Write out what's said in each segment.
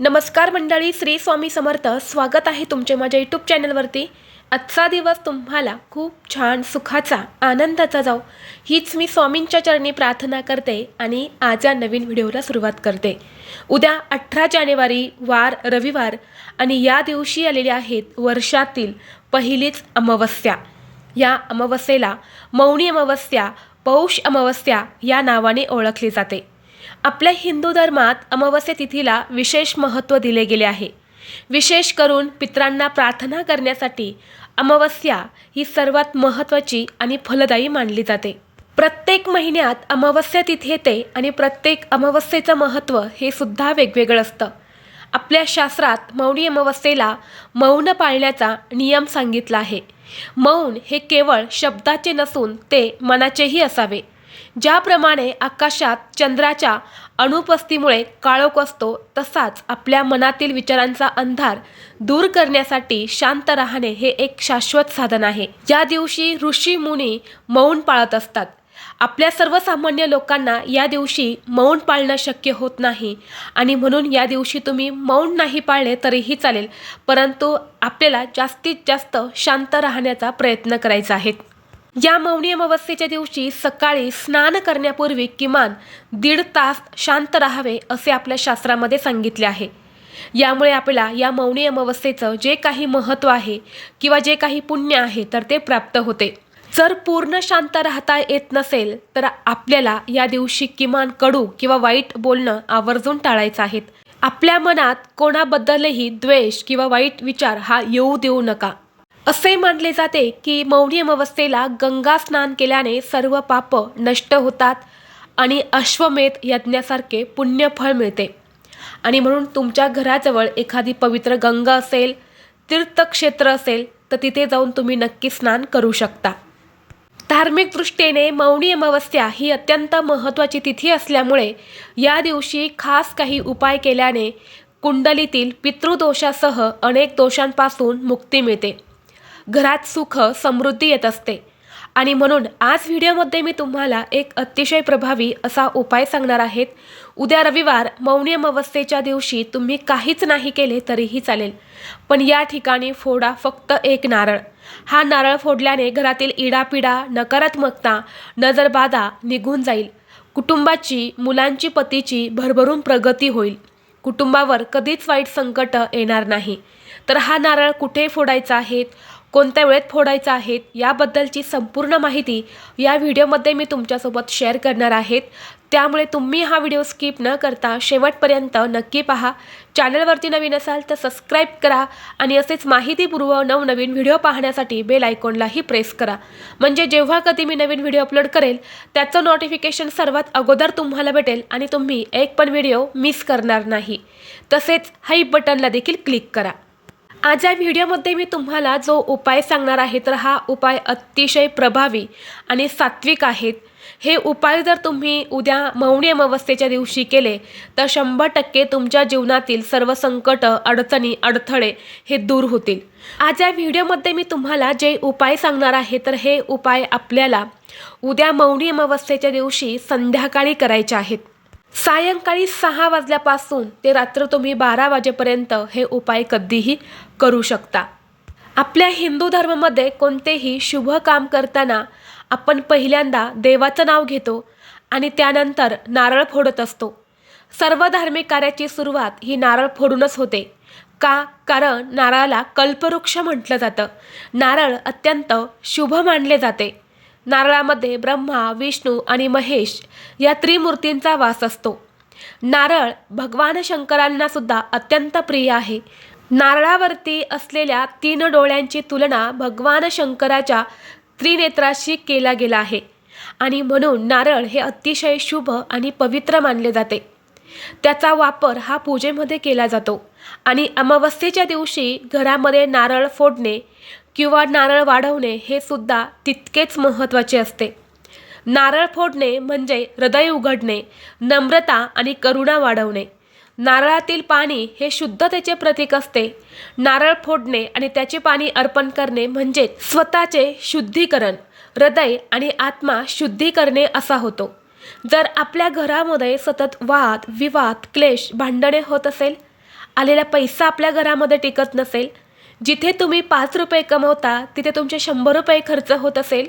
नमस्कार मंडळी श्री स्वामी समर्थ. स्वागत आहे तुमचे माझ्या यूट्यूब चॅनलवरती आजचा दिवस तुम्हाला खूप छान सुखाचा आनंदाचा जाऊ हीच मी स्वामींच्या चरणी प्रार्थना करते आणि आज या नवीन व्हिडिओला सुरुवात करते. उद्या अठरा जानेवारी वार रविवार आणि या दिवशी आलेल्या आहेत वर्षातील पहिलीच अमावस्या. या अमावस्येला मौनी अमावस्या पौष अमावस्या या नावाने ओळखली जाते. आपल्या हिंदू धर्मात अमावस्या तिथीला विशेष महत्त्व दिले गेले आहे. विशेष करून पित्रांना प्रार्थना करण्यासाठी अमावस्या ही सर्वात महत्त्वाची आणि फलदायी मानली जाते. प्रत्येक महिन्यात अमावस्या तिथी येते आणि प्रत्येक अमावस्येचं महत्त्व हे सुद्धा वेगवेगळं असतं. आपल्या शास्त्रात मौनी अमावस्येला मौन पाळण्याचा नियम सांगितला आहे. मौन हे केवळ शब्दाचे नसून ते मनाचेही असावे. ज्याप्रमाणे आकाशात चंद्राच्या अनुपस्थितीमुळे काळोख असतो तसाच आपल्या मनातील विचारांचा अंधार दूर करण्यासाठी शांत राहणे हे एक शाश्वत साधन आहे. या दिवशी ऋषी मुनी मौन पाळत असतात. आपल्या सर्वसामान्य लोकांना या दिवशी मौन पाळणं शक्य होत नाही आणि म्हणून या दिवशी तुम्ही मौन नाही पाळले तरीही चालेल परंतु आपल्याला जास्तीत जास्त शांत राहण्याचा प्रयत्न करायचा आहे. या मौनी अमावस्येच्या दिवशी सकाळी स्नान करण्यापूर्वी किमान दीड तास शांत राहावे असे आपल्या शास्त्रामध्ये सांगितले आहे. यामुळे आपल्याला या मौनी अमावस्येचं जे काही महत्त्व आहे किंवा जे काही पुण्य आहे तर ते प्राप्त होते. जर पूर्ण शांत राहता येत नसेल तर आपल्याला या दिवशी किमान कडू किंवा वाईट बोलणं आवर्जून टाळायचं आहे. आपल्या मनात कोणाबद्दलही द्वेष किंवा वाईट विचार हा येऊ देऊ नका. असे मानले जाते की मौनी अमावस्येला गंगा स्नान केल्याने सर्व पाप नष्ट होतात आणि अश्वमेध यज्ञासारखे पुण्यफळ मिळते. आणि म्हणून तुमच्या घराजवळ एखादी पवित्र गंगा असेल तीर्थक्षेत्र असेल तर तिथे जाऊन तुम्ही नक्की स्नान करू शकता. धार्मिक दृष्टीने मौनी अमावस्या ही अत्यंत महत्त्वाची तिथी असल्यामुळे या दिवशी खास काही उपाय केल्याने कुंडलीतील पितृदोषासह अनेक दोषांपासून मुक्ती मिळते. घरात सुख समृद्धी येत असते. आणि म्हणून आज व्हिडिओमध्ये मी तुम्हाला एक अतिशय प्रभावी असा उपाय सांगणार आहेत. उद्या रविवार मौनी अमावस्येच्या दिवशी तुम्ही काहीच नाही केले तरीही चालेल. पण या ठिकाणी फोडा फक्त एक नारळ. हा नारळ फोडल्याने घरातील इडापिडा नकारात्मकता नजरबाधा निघून जाईल. कुटुंबाची मुलांची पतीची भरभरून प्रगती होईल. कुटुंबावर कधीच वाईट संकट येणार नाही. तर हा नारळ कुठे फोडायचा आहे? कोणत्या वेळेत फोडायचा आहेत याबद्दलची संपूर्ण माहिती या व्हिडिओमध्ये मी तुमच्यासोबत शेअर करणार आहेत. त्यामुळे तुम्ही हा व्हिडिओ स्किप न करता शेवटपर्यंत नक्की पहा. चॅनलवरती नवीन असाल तर सबस्क्राईब करा आणि असेच माहितीपूर्व नवनवीन व्हिडिओ पाहण्यासाठी बेल आयकॉनलाही प्रेस करा. म्हणजे जेव्हा कधी मी नवीन व्हिडिओ अपलोड करेल त्याचं नोटिफिकेशन सर्वात अगोदर तुम्हाला भेटेल आणि तुम्ही एक पण व्हिडिओ मिस करणार नाही. तसेच हाई बटनला देखील क्लिक करा. आज या व्हिडिओमध्ये मी तुम्हाला जो उपाय सांगणार आहे तर हा उपाय अतिशय प्रभावी आणि सात्विक आहेत. हे उपाय जर तुम्ही उद्या मौनी अमावस्येच्या दिवशी केले तर शंभर टक्के तुमच्या जीवनातील सर्व संकट अडचणी अडथळे हे दूर होतील. आज या व्हिडिओमध्ये मी तुम्हाला जे उपाय सांगणार आहे तर हे उपाय आपल्याला उद्या मौनी अमावस्येच्या दिवशी संध्याकाळी करायचे आहेत. सायंकाळी सहा वाजल्यापासून ते रात्र तुम्ही बारा वाजेपर्यंत हे उपाय कधीही करू शकता. आपल्या हिंदू धर्मामध्ये कोणतेही शुभ काम करताना आपण पहिल्यांदा देवाचं नाव घेतो आणि त्यानंतर नारळ फोडत असतो. सर्व धार्मिक कार्याची सुरुवात ही नारळ फोडूनच होते. का? कारण नारळाला कल्पवृक्ष म्हटलं जातं. नारळ अत्यंत शुभ मानले जाते. नारळामध्ये ब्रह्मा विष्णू आणि महेश या त्रिमूर्तींचा वास असतो. नारळ भगवान शंकरांना सुद्धा अत्यंत प्रिय आहे. नारळावरती असलेल्या तीन डोळ्यांची तुलना भगवान शंकराच्या त्रिनेत्राशी केला गेला आहे आणि म्हणून नारळ हे अतिशय शुभ आणि पवित्र मानले जाते. त्याचा वापर हा पूजेमध्ये केला जातो आणि अमावस्येच्या दिवशी घरामध्ये नारळ फोडणे किंवा नारळ वाढवणे हे सुद्धा तितकेच महत्त्वाचे असते. नारळ फोडणे म्हणजे हृदय उघडणे नम्रता आणि करुणा वाढवणे. नारळातील पाणी हे शुद्धतेचे प्रतीक असते. नारळ फोडणे आणि त्याचे पाणी अर्पण करणे म्हणजे स्वतःचे शुद्धीकरण हृदय आणि आत्मा शुद्धी करणे असा होतो. जर आपल्या घरामध्ये सतत वाद विवाद क्लेश भांडणे होत असेल आलेला पैसा आपल्या घरामध्ये टिकत नसेल जिथे तुम्ही पाच रुपये कमवता तिथे तुमचे शंभर रुपये खर्च होत असेल?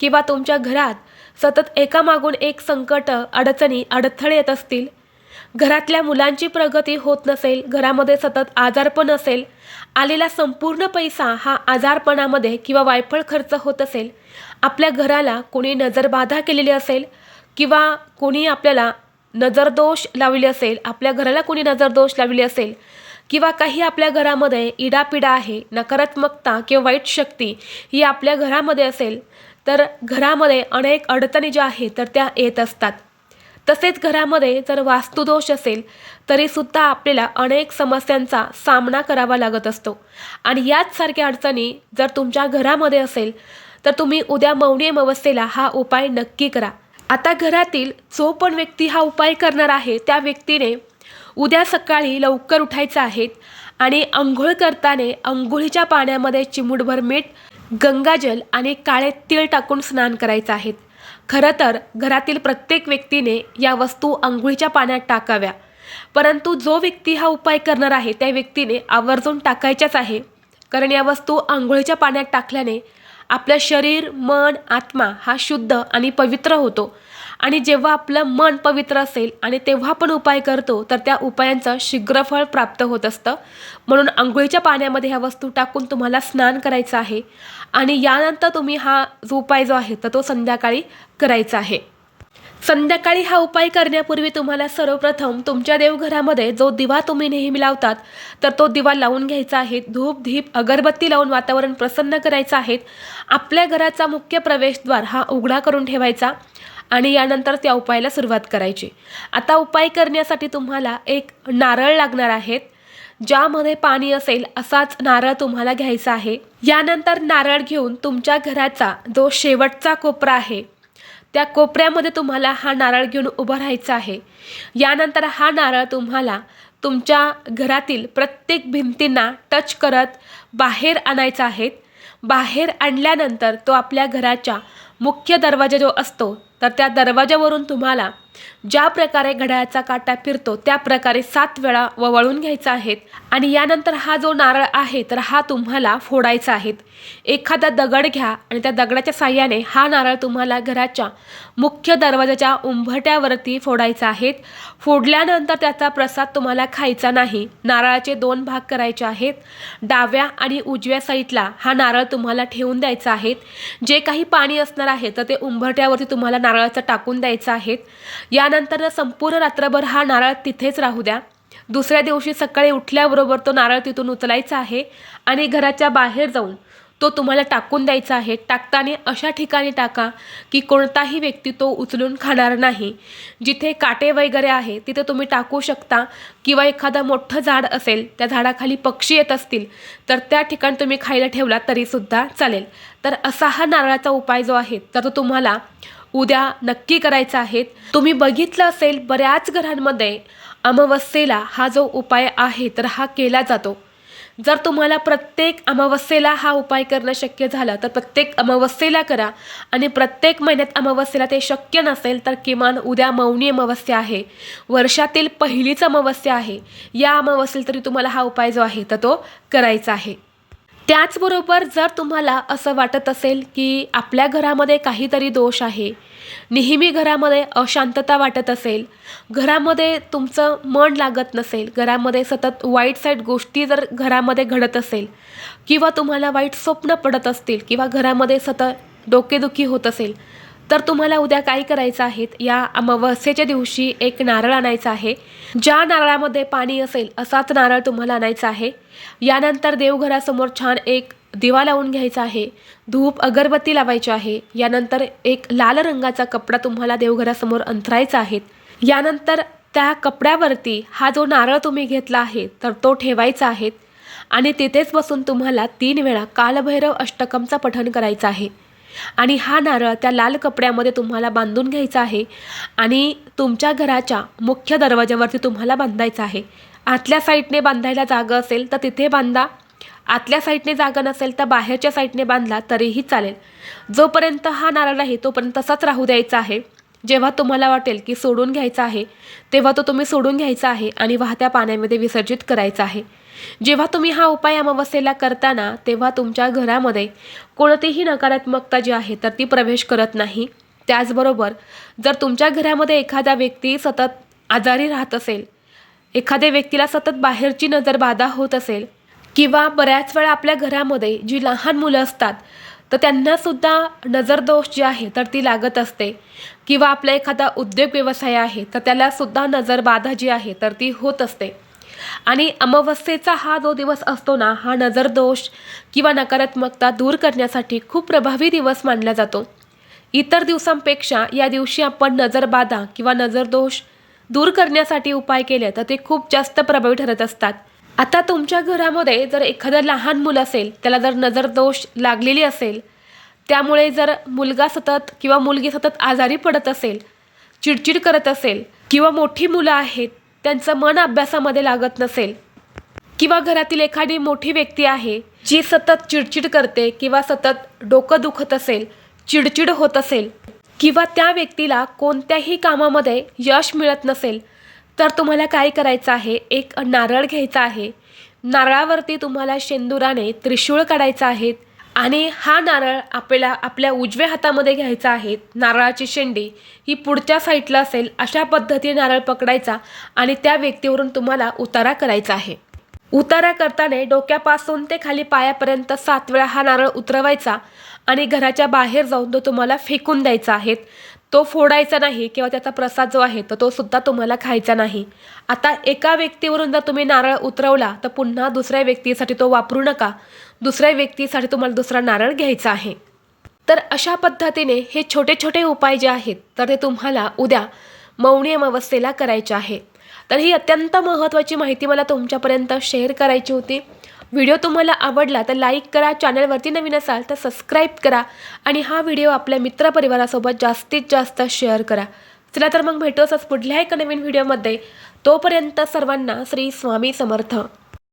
किंवा तुमच्या घरात सतत एकामागून एक संकट अडचणी अडथळे येत असतील? घरातल्या मुलांची प्रगती होत नसेल घरामध्ये सतत आजारपण असेल आलेला संपूर्ण पैसा हा आजारपणामध्ये किंवा वायफळ खर्च होत असेल आपल्या घराला कोणी नजरबाधा केलेली असेल किंवा कोणी आपल्याला नजरदोष लावली असेल आपल्या घराला कोणी नजरदोष लावली असेल किंवा काही आपल्या घरामध्ये इडापिडा आहे नकारात्मकता किंवा वाईट शक्ती ही आपल्या घरामध्ये असेल तर घरामध्ये अनेक अडचणी ज्या आहेत तर त्या येत असतात. तसेच घरामध्ये जर वास्तुदोष असेल तरीसुद्धा आपल्याला अनेक समस्यांचा सामना करावा लागत असतो. आणि याच सारख्या अडचणी जर तुमच्या घरामध्ये असेल तर तुम्ही उद्या मौनी अमावस्येला हा उपाय नक्की करा. आता घरातील जो पण व्यक्ती हा उपाय करणार आहे त्या व्यक्तीने उद्या सकाळी लवकर उठायचं आहे आणि आंघोळ करताना आंघोळीच्या पाण्यामध्ये चिमूटभर मीठ गंगाजल आणि काळे तीळ टाकून स्नान करायचं आहे. खरं तर घरातील प्रत्येक व्यक्तीने या वस्तू आंघोळीच्या पाण्यात टाकाव्या. परंतु जो व्यक्ती हा उपाय करणार आहे त्या व्यक्तीने आवर्जून टाकायच्याच आहे. कारण या वस्तू आंघोळीच्या पाण्यात टाकल्याने आपलं शरीर मन आत्मा हा शुद्ध आणि पवित्र होतो. आणि जेव्हा आपलं मन पवित्र असेल आणि तेव्हा आपण उपाय करतो तर त्या उपायांचं शीघ्रफळ प्राप्त होत असतं. म्हणून आंघोळीच्या पाण्यामध्ये ह्या वस्तू टाकून तुम्हाला स्नान करायचं आहे. आणि यानंतर तुम्ही हा जो उपाय जो आहे तर तो संध्याकाळी करायचा आहे. संध्याकाळी हा उपाय करण्यापूर्वी तुम्हाला सर्वप्रथम तुमच्या देवघरामध्ये जो दिवा तुम्ही नेहमी लावतात तर तो दिवा लावून घ्यायचा आहे. धूप धीप अगरबत्ती लावून वातावरण प्रसन्न करायचं आहे. आपल्या घराचा मुख्य प्रवेशद्वार हा उघडा करून ठेवायचा. आणि यानंतर त्या उपायाला सुरुवात करायची. आता उपाय करण्यासाठी तुम्हाला एक नारळ लागणार आहेत ज्यामध्ये पाणी असेल असाच नारळ तुम्हाला घ्यायचा आहे. यानंतर नारळ घेऊन तुमच्या घराचा जो शेवटचा कोपरा आहे त्या कोपऱ्यामध्ये तुम्हाला हा नारळ घेऊन उभं राहायचं आहे. यानंतर हा नारळ तुम्हाला तुमच्या घरातील प्रत्येक भिंतींना टच करत बाहेर आणायचा आहे. बाहेर आणल्यानंतर तो आपल्या घराच्या मुख्य दरवाजा जो असतो तर त्या दरवाजावरून तुम्हाला ज्या प्रकारे घड्याळाचा काटा फिरतो त्या प्रकारे सात वेळा ववळून घ्यायचा आहे आणि यानंतर हा जो नारळ आहे तर हा तुम्हाला फोडायचा आहे. एखादा दगड घ्या आणि त्या दगडाच्या साह्याने हा नारळ तुम्हाला घराच्या मुख्य दरवाजाच्या उंबरट्यावरती फोडायचा आहे. फोडल्यानंतर त्याचा प्रसाद तुम्हाला खायचा नाही. नारळाचे दोन भाग करायचे आहेत. डाव्या आणि उजव्या साईडला हा नारळ तुम्हाला ठेवून द्यायचा आहे. जे काही पाणी असणार आहे तर ते उंबरट्यावरती तुम्हाला नारळाचं टाकून द्यायचं आहे. यानंतर संपूर्ण रात्रभर हा नारळ तिथेच राहू द्या. दुसऱ्या दिवशी सकाळी उठल्याबरोबर तो नारळ तिथून उचलायचा आहे आणि घराच्या बाहेर जाऊन तो तुम्हाला टाकून द्यायचा आहे. टाकताना अशा ठिकाणी टाका की कोणताही व्यक्ती तो उचलून खाणार नाही. जिथे काटे वगैरे आहे तिथे तुम्ही टाकू शकता किंवा एखादं मोठं झाड असेल त्या झाडाखाली पक्षी येत असतील तर त्या ठिकाणी तुम्ही खायला ठेवला तरीसुद्धा चालेल. तर असा हा नारळाचा उपाय जो आहे तर तो तुम्हाला उद्या नक्की करायचा आहे. तुम्ही बघितलं असेल बऱ्याच घरांमध्ये अमावस्येला हा जो उपाय आहे तर हा केला जातो. जर तुम्हाला प्रत्येक अमावस्येला हा उपाय करणं शक्य झालं तर प्रत्येक अमावस्येला करा. आणि प्रत्येक महिन्यात अमावस्येला ते शक्य नसेल तर किमान उद्या मौनी अमावस्या आहे. वर्षातील पहिलीच अमावस्या आहे. या अमावस्येला तरी तुम्हाला हा उपाय जो आहे तर तो करायचा आहे. त्याचबरोबर जर तुम्हाला असं वाटत असेल की आपल्या घरामध्ये काहीतरी दोष आहे नेहमी घरामध्ये अशांतता वाटत असेल घरामध्ये तुमचं मन लागत नसेल घरामध्ये सतत वाईट साईट गोष्टी जर घरामध्ये घडत असेल किंवा तुम्हाला वाईट स्वप्न पडत असतील किंवा घरामध्ये सतत डोकेदुखी होत असेल तर तुम्हाला उद्या काय करायचं आहेत या अमावस्येच्या दिवशी एक नारळ आणायचा आहे. ज्या नारळामध्ये पाणी असेल असाच नारळ तुम्हाला आणायचा आहे. यानंतर देवघरासमोर छान एक दिवा लावून घ्यायचा आहे. धूप अगरबत्ती लावायची आहे. यानंतर एक लाल रंगाचा कपडा तुम्हाला देवघरासमोर अंथरायचा आहे. यानंतर त्या कपड्यावरती हा जो नारळ तुम्ही घेतला आहे तर तो ठेवायचा आहे. आणि तिथेच बसून तुम्हाला तीन वेळा कालभैरव अष्टकमचा पठण करायचं आहे. आणि हा नारळ त्या लाल कपड्यामध्ये तुम्हाला बांधून घ्यायचा आहे आणि तुमच्या घराच्या मुख्य दरवाज्यावरती तुम्हाला बांधायचं आहे. आतल्या साईडने बांधायला जागा असेल तर तिथे बांधा. आतल्या साईडने जागा नसेल तर बाहेरच्या साईडने बांधला तरीही चालेल. जोपर्यंत हा नारळ आहे तोपर्यंत तसाच राहू द्यायचा आहे. जेव्हा तुम्हाला वाटेल की सोडून घ्यायचा आहे तेव्हा तो तुम्ही सोडून घ्यायचा आहे आणि वाहत्या पाण्यामध्ये विसर्जित करायचा आहे. जेव्हा तुम्ही हा उपाय अमावस्येला करताना तेव्हा तुमच्या घरामध्ये कोणतीही नकारात्मकता जी आहे तर ती प्रवेश करत नाही. त्याचबरोबर जर तुमच्या घरामध्ये एखादा व्यक्ती सतत आजारी राहत असेल एखाद्या व्यक्तीला सतत बाहेरची नजर बाधा होत असेल किंवा बऱ्याच वेळा आपल्या घरामध्ये जी लहान मुलं असतात तर त्यांनासुद्धा नजरदोष जी आहे तर ती लागत असते. किंवा आपला एखादा उद्योग व्यवसाय आहे तर त्यालासुद्धा नजरबाधा जी आहे तर ती होत असते. आणि अमावस्येचा हा जो दिवस असतो ना हा नजरदोष किंवा नकारात्मकता दूर करण्यासाठी खूप प्रभावी दिवस मानला जातो. इतर दिवसांपेक्षा या दिवशी आपण नजरबाधा किंवा नजरदोष दूर करण्यासाठी उपाय केले तर ते खूप जास्त प्रभावी ठरत असतात. आता तुमच्या घरामध्ये जर एखादं लहान मुलं असेल त्याला जर नजरदोष लागलेली असेल त्यामुळे जर मुलगा सतत किंवा मुलगी सतत आजारी पडत असेल चिडचिड करत असेल किंवा मोठी मुलं आहेत त्यांचं मन अभ्यासामध्ये लागत नसेल. किंवा घरातील एखादी मोठी व्यक्ती आहे जी सतत चिडचिड करते किंवा सतत डोकं दुखत असेल चिडचिड होत असेल किंवा त्या व्यक्तीला कोणत्याही कामामध्ये यश मिळत नसेल तर तुम्हाला काय करायचं आहे? एक नारळ घ्यायचा आहे. नारळावरती तुम्हाला शेंदुराने त्रिशूळ काढायचा आहे. आणि हा नारळ आपल्याला आपल्या उजव्या हातामध्ये घ्यायचा आहे. नारळाची शेंडी ही पुढच्या साईडला असेल अशा पद्धतीने नारळ पकडायचा आणि त्या व्यक्तीवरून तुम्हाला उतारा करायचा आहे. उतारा करताना डोक्यापासून ते खाली पायापर्यंत सात वेळा हा नारळ उतरवायचा आणि घराच्या बाहेर जाऊन तो तुम्हाला फेकून द्यायचा आहे. तो फोडायचा नाही किंवा त्याचा प्रसाद जो आहे तर तो सुद्धा तुम्हाला खायचा नाही. आता एका व्यक्तीवरून जर तुम्ही नारळ उतरवला तर पुन्हा दुसऱ्या व्यक्तीसाठी तो वापरू नका. दुसऱ्या व्यक्तीसाठी तुम्हाला दुसरा नारळ घ्यायचा आहे. तर अशा पद्धतीने हे छोटे छोटे उपाय जे आहेत तर ते तुम्हाला उद्या मौनी अमावस्येला करायचे आहे. तर ही अत्यंत महत्त्वाची माहिती मला तुमच्यापर्यंत शेअर करायची होती. व्हिडिओ तुम्हाला आवडला तर लाईक करा चॅनलवरती नवीन असाल तर सबस्क्राईब करा आणि हा व्हिडिओ आपल्या मित्रपरिवारासोबत जास्तीत जास्त शेअर करा. चला तर मग भेटूच पुढल्या एका नवीन व्हिडिओमध्ये तोपर्यंत सर्वांना श्री स्वामी समर्थ.